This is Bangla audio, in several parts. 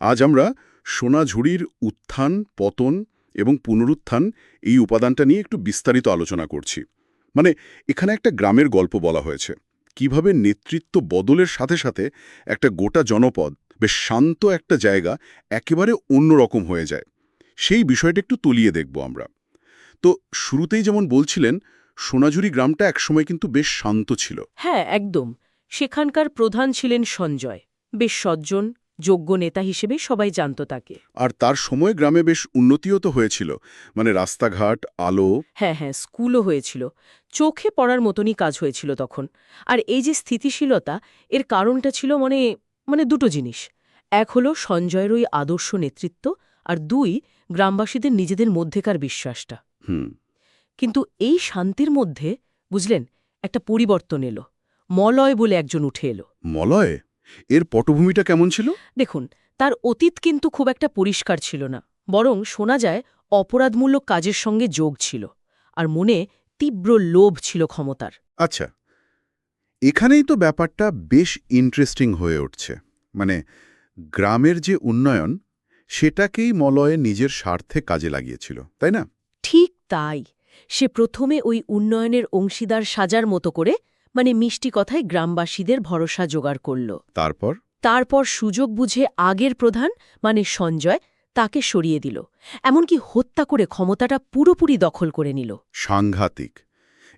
আজ আমরা সোনাঝুরির উত্থান, পতন এবং পুনরুত্থান এই উপাদানটা নিয়ে একটু বিস্তারিত আলোচনা করছি। মানে এখানে একটা গ্রামের গল্প বলা হয়েছে। কীভাবে নেতৃত্ব বদলের সাথে সাথে একটা গোটা জনপদ, বেশ শান্ত একটা জায়গা একেবারে অন্যরকম হয়ে যায়। সেই বিষয়টা একটু তলিয়ে দেখব আমরা। তো শুরুতেই যেমন বলছিলেন, সোনাঝুরি গ্রামটা একসময় কিন্তু বেশ শান্ত ছিল। হ্যাঁ একদম। সেখানকার প্রধান ছিলেন সঞ্জয়। বেশ সজ্জন যোগ্য নেতা হিসেবে সবাই জানত তাকে। আর তার সময় গ্রামে বেশ উন্নতিও তো হয়েছিল। মানে রাস্তাঘাট আলো। হ্যাঁ হ্যাঁ স্কুলও হয়েছিল। চোখে পড়ার মতনই কাজ হয়েছিল তখন। আর এই যে স্থিতিশীলতা এর কারণটা ছিল মানে মানে দুটো জিনিস। এক হলো সঞ্জয়ের ওই আদর্শ নেতৃত্ব আর দুই গ্রামবাসীদের নিজেদের মধ্যেকার বিশ্বাসটা। হুম। কিন্তু এই শান্তির মধ্যে বুঝলেন একটা পরিবর্তন এলো। মলয় বলে একজন উঠে এলো। মলয়? এর পটভূমিটা কেমন ছিল? দেখুন তার অতীত কিন্তু খুব একটা পরিষ্কার ছিল না বরং শোনা যায় অপরাধমূলক কাজের সঙ্গে যোগ ছিল আর মনে তীব্র লোভ ছিল ক্ষমতার। আচ্ছা এখানেই তো ব্যাপারটা বেশ ইন্টারেস্টিং হয়ে উঠছে। মানে গ্রামের যে উন্নয়ন সেটাকেই মলয়ে নিজের স্বার্থে কাজে লাগিয়েছিল তাই না? ঠিক তাই। সে প্রথমে ওই উন্নয়নের অংশীদার সাজার মতো করে মানে মিষ্টি কথায় গ্রামবাসীদের ভরসা জোগাড় করল। তারপর? তারপর সুযোগ বুঝে আগের প্রধান মানে সঞ্জয় তাকে সরিয়ে দিল। এমনকি হত্যা করে ক্ষমতাটা পুরোপুরি দখল করে নিল। সাংঘাতিক।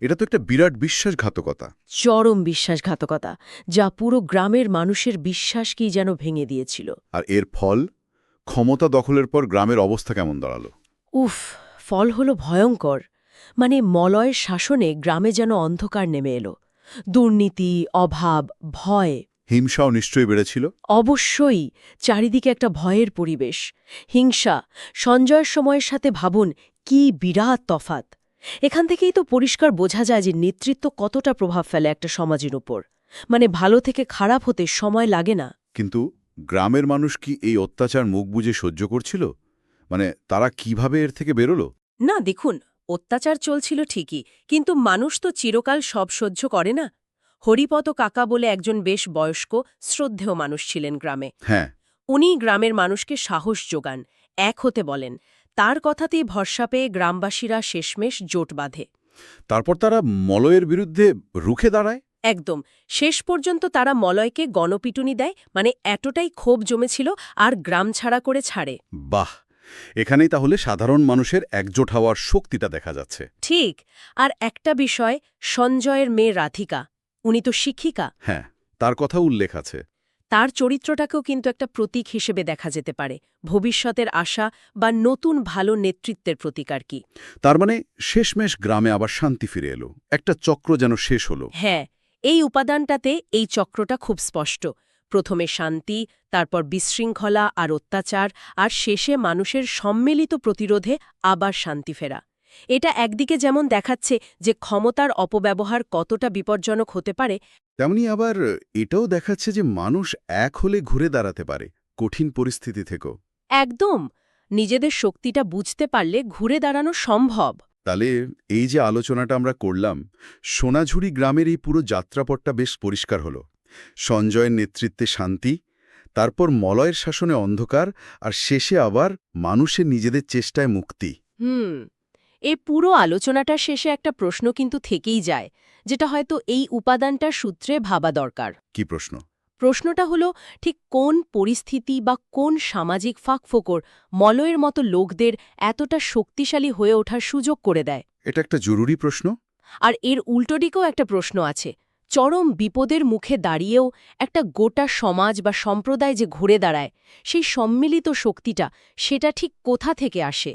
এটা তো একটা বিরাট বিশ্বাসঘাতকতা। চরম বিশ্বাসঘাতকতা যা পুরো গ্রামের মানুষের বিশ্বাসকেই যেন ভেঙে দিয়েছিল। আর এর ফল? ক্ষমতা দখলের পর গ্রামের অবস্থা কেমন দাঁড়াল? উফ ফল হলো ভয়ঙ্কর। মানে মলয়ের শাসনে গ্রামে যেন অন্ধকার নেমে এলো। দুর্নীতি অভাব ভয়। হিংসাও নিশ্চয়ই বেড়েছিল? অবশ্যই চারিদিকে একটা ভয়ের পরিবেশ। হিংসা সঞ্জয়ের সময়ের সাথে ভাবুন কি বিরাট তফাত এখান থেকেই তো পরিষ্কার বোঝা যায় যে নেতৃত্ব কতটা প্রভাব ফেলে একটা সমাজের উপর। মানে ভালো থেকে খারাপ হতে সময় লাগে না। কিন্তু গ্রামের মানুষ কি এই অত্যাচার মুখ বুজে সহ্য করছিল? মানে তারা কীভাবে এর থেকে বেরোলো? না দেখুন অত্যাচার চলছিল ঠিকই কিন্তু মানুষ তো চিরকাল সব সহ্য করে না। হরিপদ কাকা বলে একজন বেশ বয়স্ক শ্রদ্ধেয় মানুষ ছিলেন গ্রামে। হ্যাঁ। উনি গ্রামের মানুষকে সাহস যোগান এক হতে বলেন। তার কথাতেই ভরসা পেয়ে গ্রামবাসীরা শেষমেশ জোট বাঁধে। তারপর তারা মলয়ের বিরুদ্ধে রুখে দাঁড়ায়? একদম। শেষ পর্যন্ত তারা মলয়কে গণপিটুনি দেয় মানে এতটাই ক্ষোভ জমেছিল আর গ্রাম ছাড়া করে ছাড়ে। বাহ! এখানেই তাহলে সাধারণ মানুষের একজোট হওয়ার শক্তিটা দেখা যাচ্ছে। ঠিক আর একটা বিষয় সঞ্জয়ের মেয়ে রাধিকা উনি তো শিক্ষিকা। হ্যাঁ তার কথা উল্লেখ আছে। তার চরিত্রটাকেও কিন্তু একটা প্রতীক হিসেবে দেখা যেতে পারে। ভবিষ্যতের আশা বা নতুন ভালো নেতৃত্বের প্রতীক আর কি। তার মানে শেষমেশ গ্রামে আবার শান্তি ফিরে এলো। একটা চক্র যেন শেষ হলো। হ্যাঁ এই উপাদানটাতে এই চক্রটা খুব স্পষ্ট। প্রথমে শান্তি তারপর বিশৃঙ্খলা আর অত্যাচার আর শেষে মানুষের সম্মিলিত প্রতিরোধে আবার শান্তি ফেরা। এটা একদিকে যেমন দেখাচ্ছে যে ক্ষমতার অপব্যবহার কতটা বিপজ্জনক হতে পারে তেমনি আবার এটাও দেখাচ্ছে যে মানুষ এক হলে ঘুরে দাঁড়াতে পারে কঠিন পরিস্থিতি থেকেও। একদম! নিজেদের শক্তিটা বুঝতে পারলে ঘুরে দাঁড়ানো সম্ভব। তাহলে এই যে আলোচনাটা আমরা করলাম সোনাঝুরি গ্রামের এই পুরো যাত্রাপটটা বেশ পরিষ্কার হলো। সঞ্জয়ের নেতৃত্বে শান্তি তারপর মলয়ের শাসনে অন্ধকার আর শেষে আবার মানুষের নিজেদের চেষ্টায় মুক্তি। হুম এ পুরো আলোচনাটা শেষে একটা প্রশ্ন কিন্তু থেকেই যায় যেটা হয়তো এই উপাদানটার সূত্রে ভাবা দরকার। কি প্রশ্ন? প্রশ্নটা হলো ঠিক কোন পরিস্থিতি বা কোন সামাজিক ফাঁকফোকর মলয়ের মতো লোকদের এতটা শক্তিশালী হয়ে ওঠার সুযোগ করে দেয়? এটা একটা জরুরি প্রশ্ন। আর এর উল্টো দিকেও একটা প্রশ্ন আছে চরম বিপদের মুখে দাঁড়িয়েও একটা গোটা সমাজ বা সম্প্রদায় যে ঘুরে দাঁড়ায়, সেই সম্মিলিত শক্তিটা সেটা ঠিক কোথা থেকে আসে?